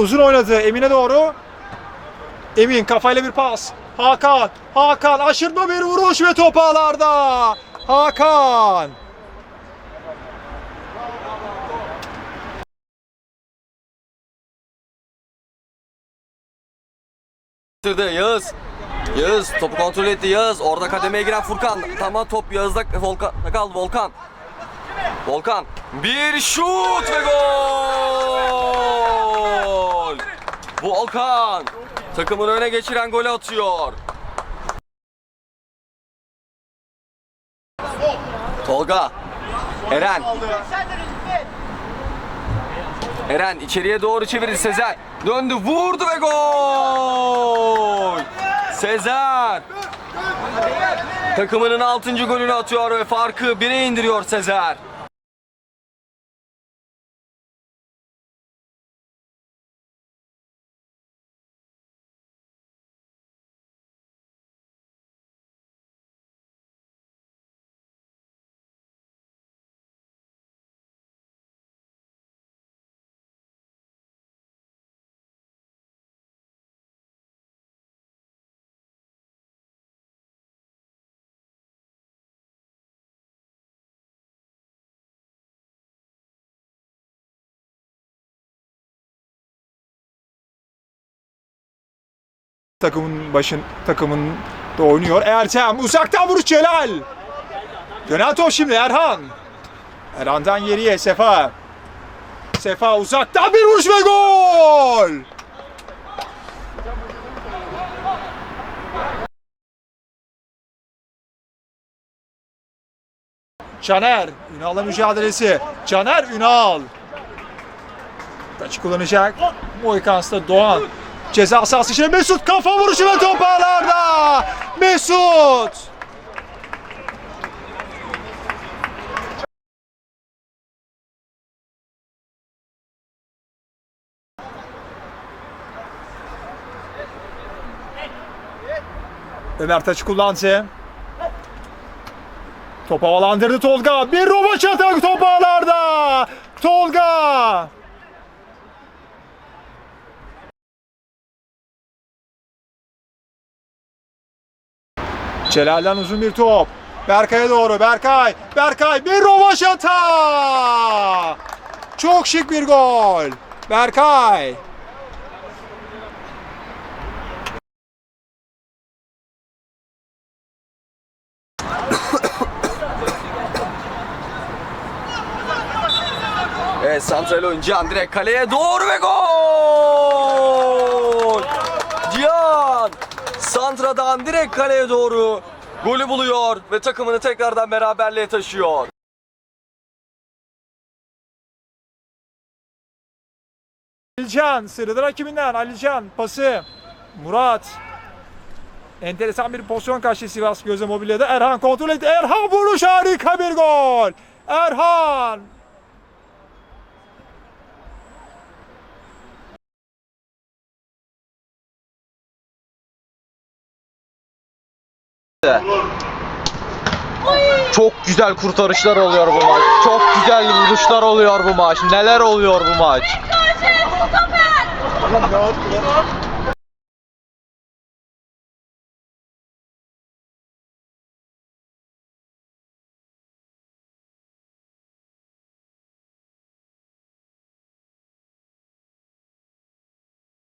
uzun oynadı. Emin'e doğru. Emin kafayla bir pas. Hakan. Hakan aşırtma bir vuruş ve top ağlarda. Hakan. Yağız. Yağız topu kontrol etti Yağız. Orada kademeye giren Furkan. Tamam top Yağız'da Volkan kaldı Volkan. Volkan. Bir şut ve gol. Volkan. Takımını öne geçiren golü atıyor. Tolga. Eren. Eren içeriye doğru çevirdi Sezer. Döndü vurdu ve gol. Sezer. Takımının 6. golünü atıyor ve farkı 1'e indiriyor Sezer. Takımın başın takımın da oynuyor. Ertem uzaktan vuruş Celal. Dönen şimdi Erhan. Erhan'dan geriye Sefa. Sefa uzaktan bir vuruş ve gol. Caner, Ünal'la mücadelesi. Caner, Ünal. Taç kullanacak. Moikans'ta Doğan. Ceza sahası içine Mesut kafa vuruşu ve top ağlarda. Mesut. Ömer taçı kullandı. Top havalandırdı Tolga. Bir roboç atak top ağlarda. Tolga. Celal'den uzun bir top. Berkay'a doğru. Berkay. Berkay bir rovaşata. Çok şık bir gol. Berkay. Evet santral oyuncu direkt kaleye doğru ve gol! Santradan direkt kaleye doğru golü buluyor ve takımını tekrardan beraberliğe taşıyor. Alican sırada rakibinden Alican pası. Murat. Enteresan bir pozisyon karşı Sivas Gözde Mobilya'da. Erhan kontrol etti. Erhan vuruş harika bir gol. Erhan. Çok güzel kurtarışlar oluyor bu maç. Çok güzel vuruşlar oluyor bu maç. Neler oluyor bu maç?